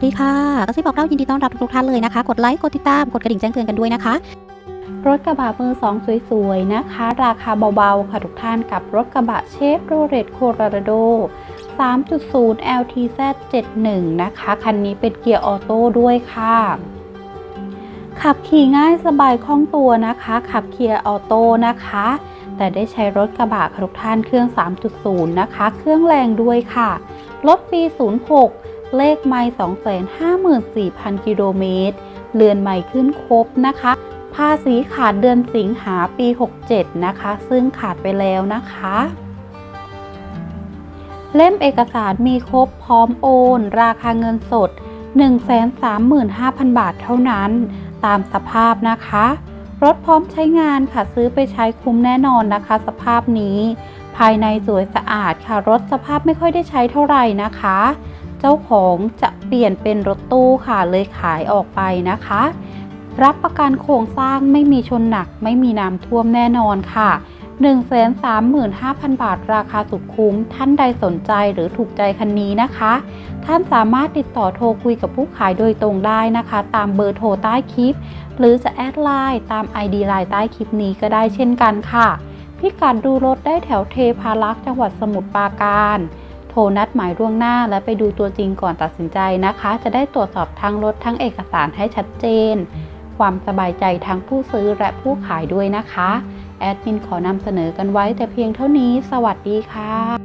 วัสดีค่ะกระซิบบอกเล่ายินดีต้อนรับทุกท่านเลยนะคะ กดไลค์กดติดตามกดกระดิ่งแจ้งเตือนกันด้วยนะคะ รถกระบะมือสองสวยๆนะคะ ราคาเบาๆค่ะทุกท่านกับรถกระบะเชฟโรเลตโคโรราโด 3.0 LTZ 71 นะคะ คันนี้เป็นเกียร์ออโต้ด้วยค่ะขับขี่ง่ายสบายคล่องตัวนะคะ ขับเกียร์ออโต้นะคะ แต่ได้ใช้รถกระบะค่ะทุกท่านเครื่อง 3.0 นะคะ เครื่องแรงด้วยค่ะ รถปี 06 เลขไม่254,000 กิโลเมตร เรือนใหม่ขึ้นครบนะคะ ภาษีขาดเดือนสิงหาปี 67 นะคะ ซึ่งขาดไปแล้วนะคะ เล่มเอกสารมีครบพร้อมโอน ราคาเงินสด 135,000 บาทเท่านั้นตามสภาพนะคะ รถพร้อมใช้งานค่ะซื้อไปใช้คุ้มแน่นอนนะคะ สภาพนี้ ภายในสวยสะอาดค่ะ รถสภาพไม่ค่อยได้ใช้เท่าไหร่นะคะ เจ้าของจะเปลี่ยนเป็นรถตู้ค่ะเลยขายออกไปนะคะ รับประกันโครงสร้างไม่มีชนหนักไม่มีน้ำท่วมแน่นอนค่ะ135,000 บาทราคาสุดคุ้ม ท่านใดสนใจหรือถูกใจคันนี้นะคะ ท่านสามารถติดต่อโทรคุยกับผู้ขายโดยตรงได้นะคะ ตามเบอร์โทรใต้คลิป หรือจะแอดไลน์ตาม ID ไลน์ใต้คลิปนี้ก็ได้เช่นกันค่ะ พิกัดดูรถได้แถวเทพารักษ์จังหวัดสมุทรปราการ โทรนัดหมายล่วงหน้าและไปดูตัวจริงก่อนตัดสินใจนะคะ จะได้ตรวจสอบทั้งรถทั้งเอกสารให้ชัดเจน ความสบายใจทั้งผู้ซื้อและผู้ขายด้วยนะคะ แอดมินขอนำเสนอกันไว้แต่เพียงเท่านี้ สวัสดีค่ะ